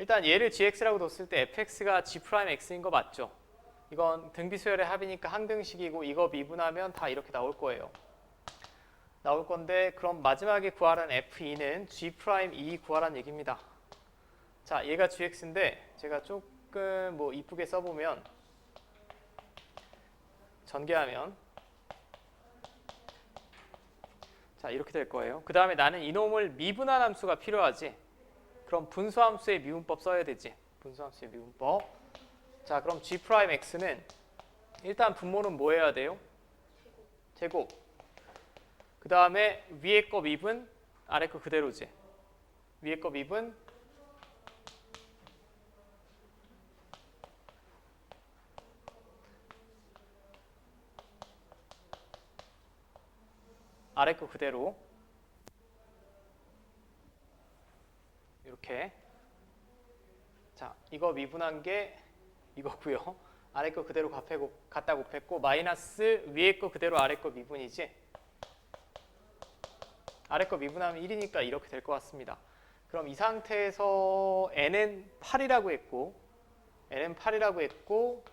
일단 얘를 gx라고 뒀을 때 fx가 g'x인 거 맞죠? 이건 등비수열의 합이니까 항등식이고 이거 미분하면 다 이렇게 나올 거예요. 나올 건데 그럼 마지막에 구하라는 f2는 g'2 구하라는 얘기입니다. 자, 얘가 gx인데 제가 조금 뭐 이쁘게 써보면 전개하면 자 이렇게 될 거예요. 그 다음에 나는 이놈을 미분한 함수가 필요하지. 그럼 분수함수의 미분법 써야 되지. 분수함수의 미분법. 자 그럼 g'x는 일단 분모는 뭐 해야 돼요? 제곱. 그 다음에 위에 거 미분, 아래 거 그대로지. 위에 거 미분, 아래 거 그대로 이렇게. 자 이거 미분한 게 이거고요. 아래 거 그대로 곱해고 갖다 곱했고 마이너스 위에 거 그대로 아래 거 미분이지? 아래 거 미분하면 1이니까 이렇게 될 것 같습니다. 그럼 이 상태에서 n은 8이라고 했고 n은 8이라고 했고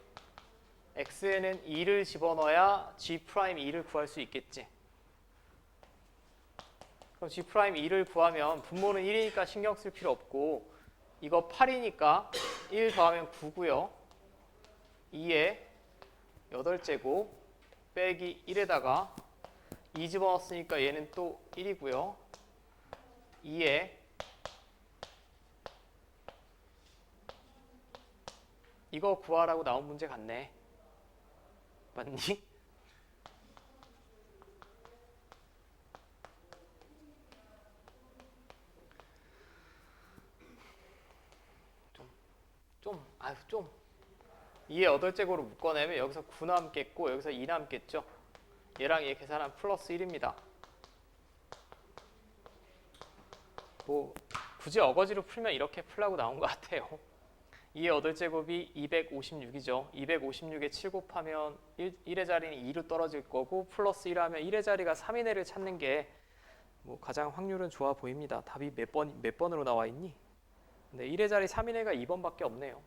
x에는 2를 집어넣어야 g'2를 구할 수 있겠지 그럼 G'2를 구하면 분모는 1이니까 신경 쓸 필요 없고 이거 8이니까 1 더하면 9고요. 2에 8제곱 빼기 1에다가 2 집어넣었으니까 얘는 또 1이고요. 2에 이거 구하라고 나온 문제 같네. 맞니? 좀, 아유 좀. 2에 8제곱으로 묶어내면 여기서 9 남겠고 여기서 2 남겠죠. 얘랑 얘 계산하면 플러스 1입니다. 뭐 굳이 어거지로 풀면 이렇게 풀라고 나온 것 같아요. 2의 8제곱이 256이죠. 256에 7 곱하면 1, 1의 자리는 2로 떨어질 거고 플러스 1 하면 1의 자리가 3이네를 찾는 게 뭐 가장 확률은 좋아 보입니다. 답이 몇 번, 몇 번으로 나와 있니? 네, 1의 자리 3인회가 2번밖에 없네요.